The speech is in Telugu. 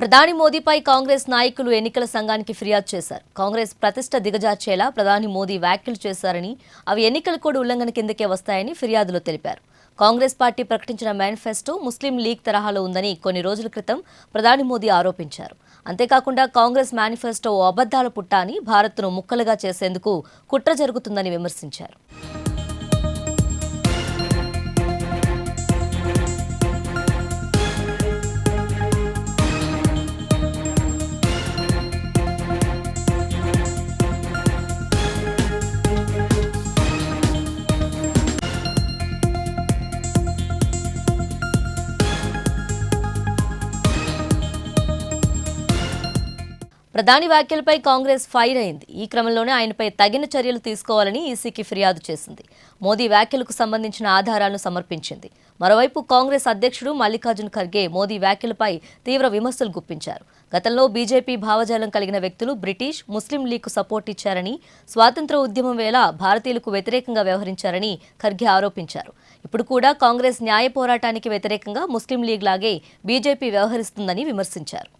ప్రధాని మోదీపై కాంగ్రెస్ నాయకులు ఎన్నికల సంఘానికి ఫిర్యాదు చేశారు. కాంగ్రెస్ ప్రతిష్ట దిగజార్చేలా ప్రధాని మోదీ వ్యాఖ్యలు చేశారని అవి ఎన్నికల కోడ్ ఉల్లంఘన కిందకే వస్తాయని ఫిర్యాదులో తెలిపారు. కాంగ్రెస్ పార్టీ ప్రకటించిన మేనిఫెస్టో ముస్లిం లీగ్ తరహాలో ఉందని కొన్ని రోజుల క్రితం ప్రధాని మోదీ ఆరోపించారు. అంతేకాకుండా కాంగ్రెస్ మేనిఫెస్టో ఓ అబద్దాల పుట్ట అని భారత్ను ముక్కలుగా చేసేందుకు కుట్ర జరుగుతుందని విమర్శించారు. ప్రధాని వ్యాఖ్యలపై కాంగ్రెస్ ఫైర్ అయింది. ఈ క్రమంలోనే ఆయనపై తగిన చర్యలు తీసుకోవాలని ఈసీకి ఫిర్యాదు చేసింది. మోదీ వ్యాఖ్యలకు సంబంధించిన ఆధారాలను సమర్పించింది. మరోవైపు కాంగ్రెస్ అధ్యక్షుడు మల్లికార్జున్ ఖర్గే మోదీ వ్యాఖ్యలపై తీవ్ర విమర్శలు గుప్పించారు. గతంలో బీజేపీ భావజాలం కలిగిన వ్యక్తులు బ్రిటిష్ ముస్లిం లీగ్కు సపోర్ట్ ఇచ్చారని స్వాతంత్ర ఉద్యమం వేళ భారతీయులకు వ్యతిరేకంగా వ్యవహరించారని ఖర్గే ఆరోపించారు. ఇప్పుడు కూడా కాంగ్రెస్ న్యాయ పోరాటానికి వ్యతిరేకంగా ముస్లిం లీగ్ లాగే బీజేపీ వ్యవహరిస్తుందని విమర్శించారు.